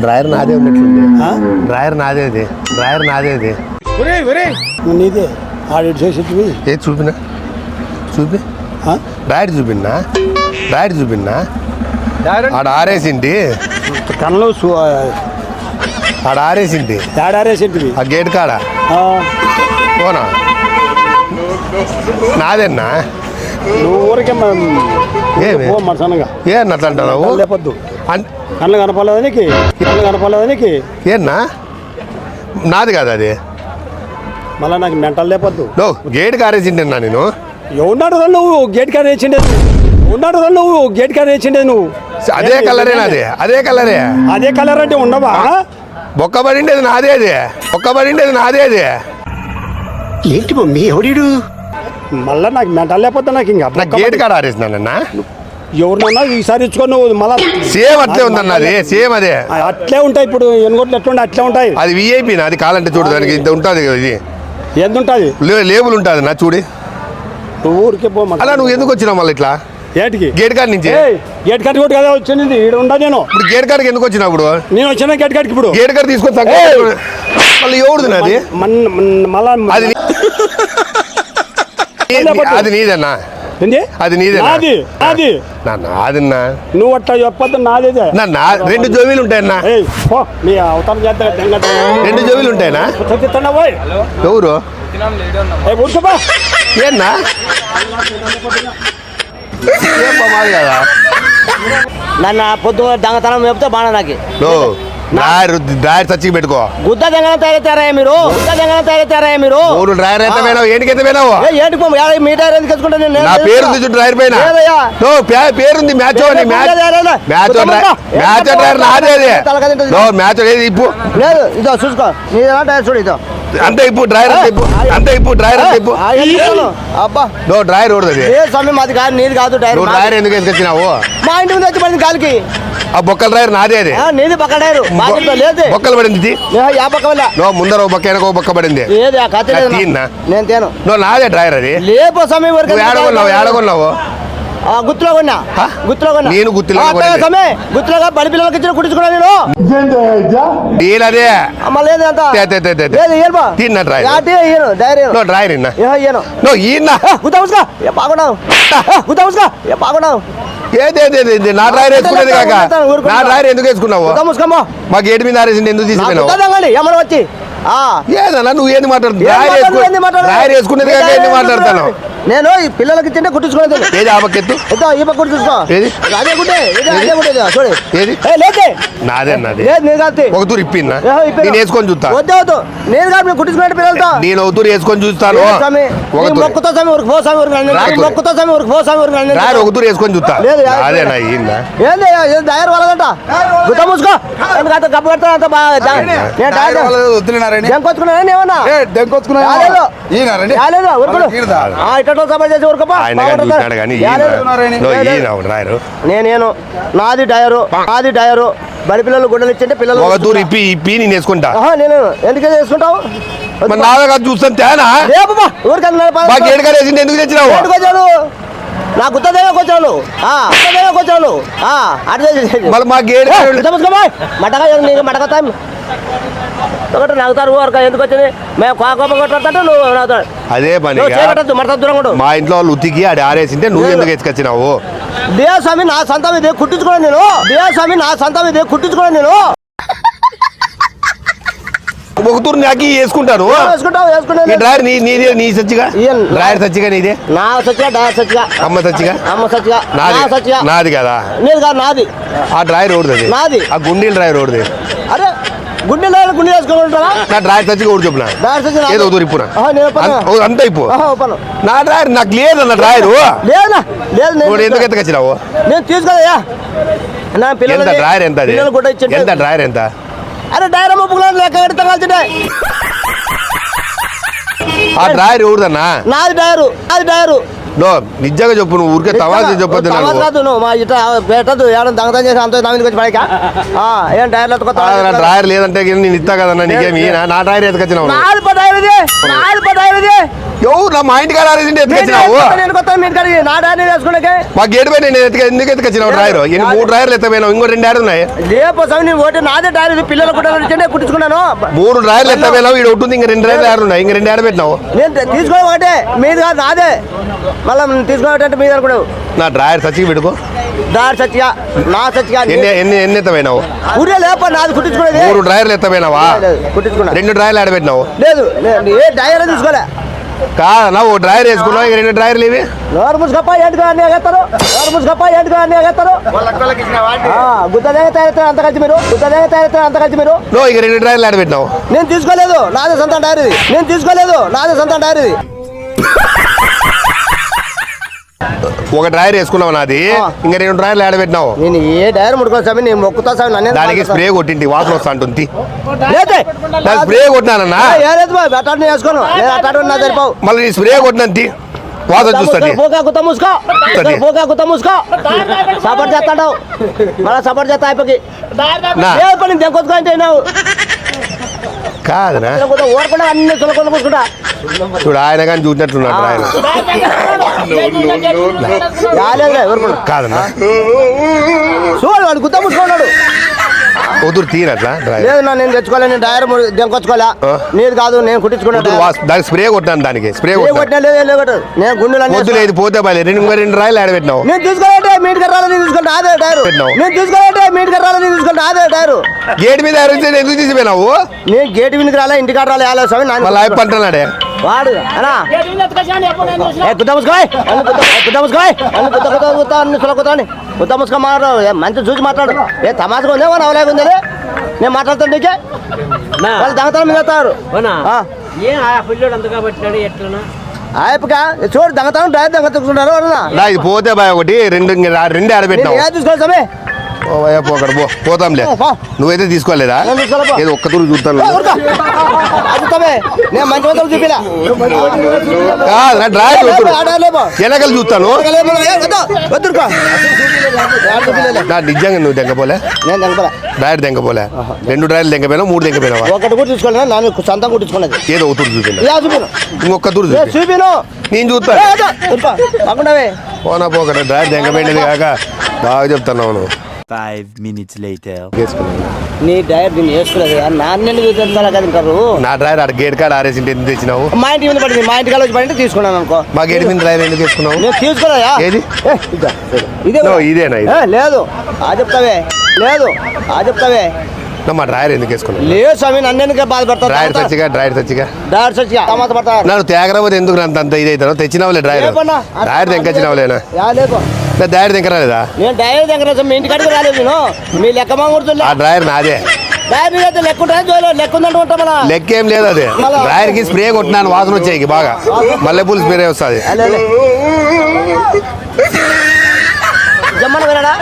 Driver నాదే ఉన్నట్లుంది. ఆ? Driver నాదే అది డ్రైవర్ నాదే అది నీదే ఆడిట్ చేసేటివి? ఏ చూపినా? చూపి. ఆ? డ్రైవర్ చూపిన్నా? డ్రైవర్ చూపిన్నా? ఆడ ఆరేసింటి కళ్ళు సు- ఆడ ఆరేసింటి ఏడారేసేటివి ఆ గేట్ కాడ. ఆ, పోనా? నాదేనా? ఊరికే మ- ఏమి? పో మరసనగా ఏ అన్నట్లు అంటున్నావు లేపొద్దు. కళ్ళు కనపడలేదా నీకు? కళ్ళు కనపడలేదా నీకు? ఏన్నా? నాది కాదు అది. మళ్ళీ నాకు మెంటల్ లేపొద్దు. నో గేట్ అన్నా నేను? ఎవన్నాడు రా నువ్వు? గేట్ కాడ వేసిండే ఉన్నాడు నువ్వు? గేట్ కాడ వేసిండే నువ్వు అదే కలరే నాది. అదే కలరే. అదే కలర్ అంటే ఉండవా? బొక్క పడిండేది నాదే అది. బొక్క పడిండేది నాదే అది. ఏంటి మమ్మీ ఎవడీడు? మళ్ళీ నాకు మెంటల్ లేకపోతే నాకు ఇంకా నా గేట్ కాడ ఆరేసినానన్నా? ఎవరినన్నా ఈసారి ఇచ్చుకో నువ్వు మళ్ళా సేమ్ అట్లే ఉందన్న అది సేమ్ అదే. అట్లే ఉంటాయి ఇప్పుడు ఎన్నిగోట్లు ఎట్లుండే అట్లే ఉంటాయి. అది విఐపి నాది కాలంటే చూడు దానికి ఇంత ఉంటుంది ఇది. ఎంత ఉంటుంది? లేబుల్ ఉంటుంది నా చూడి. నువ్వు ఊరికే పో. అలా నువ్వు ఎందుకు వచ్చినావు మళ్ళీ ఇట్లా? ఏటికి? గేట్ కాడ నుంచి? గేట్ కట్టి కూడా కదా వచ్చింది ఈడ ఉండా నేను. ఇప్పుడు గేట్ కాడికి ఎందుకు వచ్చినావు ఇప్పుడు? నేను వచ్చిన గేట్ కట్టికి ఇప్పుడు. గేట్ కాడ ఏయ్! పెట్టుకో. మళ్ళీ ఎవరిది నాది? మళ్ళా అది నీదన్నా అది? నాది నాది. నా నాదన్నా? నువ్వు అట్లా చెప్పొద్దు నాదేదే. నా నా రెండు జోబీలు ఉంటాయన్నా? మీ అవతారం చేద్దాం రెండు జోబీలు ఉంటాయనా చెప్తున్నా పోయ్. ఎవరు? ఏన్నా నన్ను పొద్దు దొంగతనం మేపితే బాగా నాకు. డ్రాయర్ డ్రాయర్ చచ్చికి పెట్టుకో గుద్ద దెంగన తయారవుతారా మీరు గుద్ద దెంగన తయారవుతారా మీరు మూడు డ్రాయర్ ఎంత పోయినావు ఏంటికి ఎంత ఏ, ఏంటి యాభై మీటర్ ఎందుకు తెచ్చుకుంటా నేను నా పేరు ఉంది డ్రైవర్ పైన పేరుంది మ్యాచ్ అని మ్యాచ్ మ్యాచ్ మ్యాచ్ డ్రైవర్ నాదే అది నో మ్యాచ్ ఏది ఇప్పు లేదు ఇదో చూసుకో నీ టైర్ చూడు ఇదో అంతే ఇప్పు డ్రైవర్ అంతే ఇప్పు అంతే ఇప్పు డ్రైవర్ అంతే ఇప్పు. ఆ, ఎందుకు ఇవ్వను? అబ్బా. నో డ్రైవర్ ఓడదు ఏ స్వామి మాది కాదు నీది కాదు నువ్వు డ్రైవర్ ఎందుకు వేసుకొచ్చినావు మా ఇంటి ముందు వచ్చి పడింది గాలికి. ఆ బొక్కల డ్రైవర్ నాదే అది. నీది మా ఇంట్లో లేదు. బొక్కలు పడింది యా పక్క వల్ల. నో ముందర బొక్క వెనక బొక్క పడింది. ఏది ఆ కత్తి? నేను తేను నో నాదే డ్రైవర్ అది. లేపో సమయం వరకు ఏడగొన్నావు ఏడగొన్నావు గుత్తులో కొన్నా? గుత్తులో కొన్నా. నేను గుత్తిలో గుత్తులోగా బడి పిల్లలకి ఇచ్చిన కుట్టించుకున్నా నేను. డీల్ అదే. అమ్మ లేదు అంత? తే, తే, తే, తే, తే. లేదు ఇయ్యను బా. తిన్నా డ్రైవర్. యాటి ఇయ్యను. డైరీ నో డ్రైవర్ ఇన్నా. ఏ ఇయ్యను. నో ఈయన గుత్తా ఉస్కా ఏ బాగున్నావు. గుత్తా ఉస్కా ఏ బాగున్నావు. ఏది ఏది ఏది, ఏది నా డ్రైవర్ వేసుకునేది కాక. నా డ్రైవర్ ఎందుకు వేసుకున్నావు? గుత్తా ముస్కమ్మో మా గేట్ మీద ఎందుకు తీసుకున్నావు వచ్చి? ఏదన్నా నువ్వు ఏంది మాట్లాడుతున్నావు? ఏంది? డ్రైవర్ వేసుకునేది కాక ఏంది మాట్లాడుతాను? నేను ఈ పిల్లలకి ఇచ్చింటే కుట్టించుకునేది ఏది ఆ పక్కెత్తు ఈ పక్క కుట్టి చూసుకో. ఏది? అదే గుడ్డే ఇదే అదే గుడ్డే ఇదో, చూడు. ఏది? ఏ లేదే. నాదే నాది. లేదు నేను కాదు ఒక తూరు ఇప్పిన్నా. నేను వేసుకొని చూస్తా. వద్దు వద్దు. నేను కాదు నేను కుట్టించుకునే పిల్లలతో. నేను ఒక తూరు వేసుకొని చూస్తాను. ఒక మొక్కుతో స్వామి ఊరికి పో స్వామి ఊరికి రండి. రాకు. నీ మొక్కుతో స్వామి ఊరికి పో ఒక తూరు వేసుకొని చూస్తా. లేదు. అదే నా ఈయన ఏంది ఏం వాళ్ళదంట? మూసుకో. గబ్బు కడతా అంత బాగా నేను దెంకొచ్చుకున్నాను ఏమన్నా? ఏ రాలేదు. రాలేదు? ఆ, సభ చేసి. ఆయన కానీ కానీ. ఈయన నేనేను. నాది టైరు నాది టైరు. బడి పిల్లలు గుడ్డలు ఇచ్చింటే పిల్లలు ఒక తూరు ఇప్పి ఇప్పి నేను వేసుకుంటా. ఆహా, నేను ఎందుకు చేసుకుంటావు మరి నా దగ్గర చూస్తాను తేనా? ఊరికన్నా వేసింది ఎందుకు తెచ్చినావు? నా గుత్త దేవకు వచ్చాను. ఆ గుత్త ఆ అటు మళ్ళీ మా గేట్ కాడ మటగా నీకు మటక టైం ఒకటి నవ్వుతారు ఊరక ఎందుకు వచ్చింది? మేము కోపం కొట్టాడంటే నువ్వు నవ్వుతాడు అదే పని చేయబట్టద్దు మడత దూరం కూడా మా ఇంట్లో వాళ్ళు ఉతికి ఆడి ఆరేసింటే నువ్వు ఎందుకు ఎత్తుకొచ్చినావు? దేవస్వామి నా సంతం ఇదే కుట్టించుకోవడం నేను. దేవస్వామి నా సంతం ఇదే కుట్టించుకోవడం నేను. ఒక తూరు నాకి వేసుకుంటాను ఈ డ్రైవర్ నీ నీదే నీ సచ్చిగా. డ్రైవర్ సచ్చిగా నీదే? నా సచ్చిగా డా సచ్చిగా. అమ్మ సచ్చిగా? అమ్మ సచ్చిగా నాది. సచ్చిగా. నాది కదా? నేను కాదు నాది. ఆ డ్రైవర్ ఓడుతుంది నాది. ఆ గుండీల డ్రైవర్ ఓడుది అరే గుండె లేదు గుండె వేసుకుంటారా నా డ్రైవర్ సచ్చిగా ఓడి చెప్పున. ఏదో నేను పను. అంత ఇప్పు. నా డ్రైవర్ నాకు లేదన్న డ్రైవర్ లేదునా? లేదు నువ్వు ఎందుకు ఎత్తుకొచ్చినావు నేను తీసుకోదయ్యా నా పిల్లలు డ్రైవర్ ఎంత ఎంత డ్రైవర్ ఎంత? అరే డైరా ముప్పుకున్నాను లెక్క కడితే కాల్చుంటే ఆ డ్రైవర్ ఎవరిదన్నా? నాది డైరు నాది డైరు. నో నిజంగా చెప్పు నువ్వు ఊరికే తమాషా చెప్పొద్దు తమాషా నాకు. కాదు నువ్వు మా ఇట్లా పెట్టదు ఏడని దొంగతనం చేసి అంత దాని వచ్చి పడక ఏం టైర్లు ఎత్తుకొస్తా ఆ, నా డ్రైవర్ లేదంటే నేను ఇస్తా కదన్నా నీకేమి? నా- డ్రైవర్ ఎత్తుకొచ్చినావు నువ్వు. నాది పదాయిది నాది పదాయిది ఎవరు నా మా ఇంటికి ఆరేసింటి ఎత్తుకొచ్చినావు? నా డాడీ వేసుకున్నాకే మా గేట్ పైన నేను ఎత్తుక ఎందుకు ఎత్తుకొచ్చినావు డ్రాయర్? ఎన్ని మూడు డ్రాయర్లు ఎత్తపోయినావు ఇంకో రెండు డ్రాయర్లు ఉన్నాయి? లేపో స్వామి నేను ఒకటి నాదే డాడీ పిల్లలు కుట్టాలంటే కుట్టించుకున్నాను. మూడు డ్రాయర్లు ఎత్తపోయినావు ఇక్కడ ఉంటుంది ఇంక రెండు డ్రాయర్లు ఆరు ఉన్నాయి ఇంక రెండు ఆడ పెట్టినావు. నేను తీసుకోవడం ఒకటే మీది కాదు నాదే. మళ్ళీ తీసుకోవటంటే మీద కూడా నా డ్రాయర్ సచ్చి పెట్టుకో దారి సత్య నా సత్య ఎన్ని ఎన్ని ఎన్ని ఎత్తపోయినావు ఊరే లేప నాది కుట్టించుకునేది. మూడు డ్రాయర్లు ఎత్తపోయినావా కుట్టించుకున్నా. రెండు డ్రాయర్లు ఆడ పెట్టినావు? లేదు ఏ డైరీ తీసుకోలే. కాదన్నా ఓ డ్రాయర్ వేసుకున్నావు ఇంక రెండు డ్రాయర్లు ఇవి. నోరు ముసుకప్ప ఏంటిగా అన్ని ఎగేస్తారు నోరు ముసుకప్ప ఏంటిగా అన్ని ఎగేస్తారు గుద్దదేగా తయారైతే అంత కలిసి మీరు గుద్దదేగా తయారైతే అంత కలిసి మీరు. నువ్వు ఇంక రెండు డ్రాయర్లు ఆడ పెట్టినావు నేను తీసుకోలేదు నాదే సొంత డైరీ నేను తీసుకోలేదు నాదే సొంత డైరీ ఒక డ్రాయర్ వేసుకున్నావు నాది. ఇంక రెండు డ్రాయర్లు ఆడ పెట్టినావు? నేను ఏ డైరీ ముట్టుకో స్వామి నేను మొక్కుతా స్వామి నన్ను దానికి స్ప్రే కొట్టింటి వాసన వస్తా దానికి స్ప్రే కొట్టినానన్నా? నేను వేసుకోను. నేను అట్టాడు నా సరిపోవు. మళ్ళీ నీ స్ప్రే కొట్టినంతి వాసన చూస్తుంది పోకా గుత్త మూసుకో. పోకా గుత్త మూసుకో. సపోర్ట్ చేస్తాడు మళ్ళీ సపోర్ట్ చేస్తా అయిపోయి ఏ పని దెంకొచ్చుకో అంటే ఓరకుండా అన్ని సులకొండ మూసుకుంటా. చూడు ఆయన కానీ చూసినట్లున్నాడు ఆయన. కాదన్నా. చూడు వాడు కుదురు లేదు నా నేను తెచ్చుకోలే నేను డైర్ దెంకొచ్చుకోలే. నీది కాదు నేను కుట్టించుకున్నా కుదురు వాస- దానికి స్ప్రే కొట్టాను దానికి స్ప్రే కొట్టాను. లేదు లేదు నేను గుండెలు పొద్దు లేదు పోతే బాలే రెండు రెండు రాయలు ఆడ పెట్టినావు. నేను తీసుకోవాలంటే మీ ఇంటికి రాలని తీసుకుంటా అదే పెట్టినావు. నేను తీసుకోవాలంటే మీ ఇంటికి రాలని తీసుకుంటా అదే డైరు గేట్ మీద ఎందుకు తీసిపోయినావు నేను గేట్ వినికి రాలే ఇంటికాడ రాలే ఆలే స్వామి నాన్న మళ్ళీ అంటున్నాడే. వాడు అనా ఏ గుత్త ముసుకోయ్ అన్ని ముసుక మాట్లాడు. మంచి చూసి మాట్లాడు. ఏ తమాసగా ఉందే మన అవలేక ఉందే నేను మాట్లాడతాను నీకే. వాళ్ళు దొంగతనం మీద ఆయప్పగా చూడు దొంగతనం డ్రైవర్ దొంగ తీసుకుంటారు అన్నా. నా ఇది పోతే బాయ్ ఒకటి రెండు రెండు ఆడ నేను ఓ భయ్యా, పో పోతాంలే. నువ్వైతే తీసుకోలేదా. ఏదో ఒక్క తూరు చూస్తాను కాదు నా డ్రాయర్ చూస్తాను ఆడాలేమో వెనకలు చూస్తాను వద్దురుకో నా నిజంగా నువ్వు దెంగపోలే డ్రాయర్ దెంగపోలే రెండు డ్రాయర్లు దెంగపోయినా మూడు దెంగపోయినావా ఒకటి కూడా తీసుకోలేదు నాన్న సొంతం కుట్టించుకున్నది ఏదో ఒక తూరు చూపిను ఇంకొక తూరు చూపిను నేను చూస్తాను పోనా పోకట డ్రాయర్ దెంగపోయినది కాక బాగా చెప్తున్నావు నువ్వు Five minutes later. వేసుకున్నాను. నీ డైర్ దీన్ని వేసుకోలేదు నాన్న తెలుసా కదా ఇంకా నువ్వు. నా డ్రాయర్ ఆడ గేట్ కాడ ఆరేసింటి ఎందుకు తెచ్చినావు? మా ఇంటి మీద పడింది. మా ఇంటికి వచ్చి పడింటే తీసుకున్నాను అనుకో. మా గేట్ మీద డ్రాయర్ ఎందుకు తీసుకున్నావు నేను తీసుకోలేదా ఏది? ఇదా, కూడా. ఇదేనా ఇది? ఏ, లేదు. ఆ చెప్తావే. లేదు. ఆ చెప్తావే. నా మా డ్రాయర్ ఎందుకు వేసుకున్నావు? లేదు స్వామి నన్ను ఎందుకు డ్రాయర్ బాధపడతావు చచ్చిగా డ్రాయర్ చచ్చిగా డాక్టర్ సచ్చి టమాటా పడతా నన్ను తేగరపోతే ఎందుకు అంత అంత ఇదైతాను? తెచ్చినావులే పన్నా? డ్రాయర్ తెంకొచ్చినావులేనా? యా లేదు నా డ్రాయర్ తెంకరాలేదా నేను డైరీ దగ్గర మీ ఇంటికాడికి రాలేదు నేను. మీ లెక్క మా కూర్చుంటే ఆ డ్రాయర్ నాదే. లెక్క ఏం లేదు అది. డ్రాయర్కి స్ప్రే కొట్టినాను వాసన వచ్చాయి బాగా. మల్లెపూలు స్ప్రే వస్తుంది. జమ్మని వెళ్ళడా?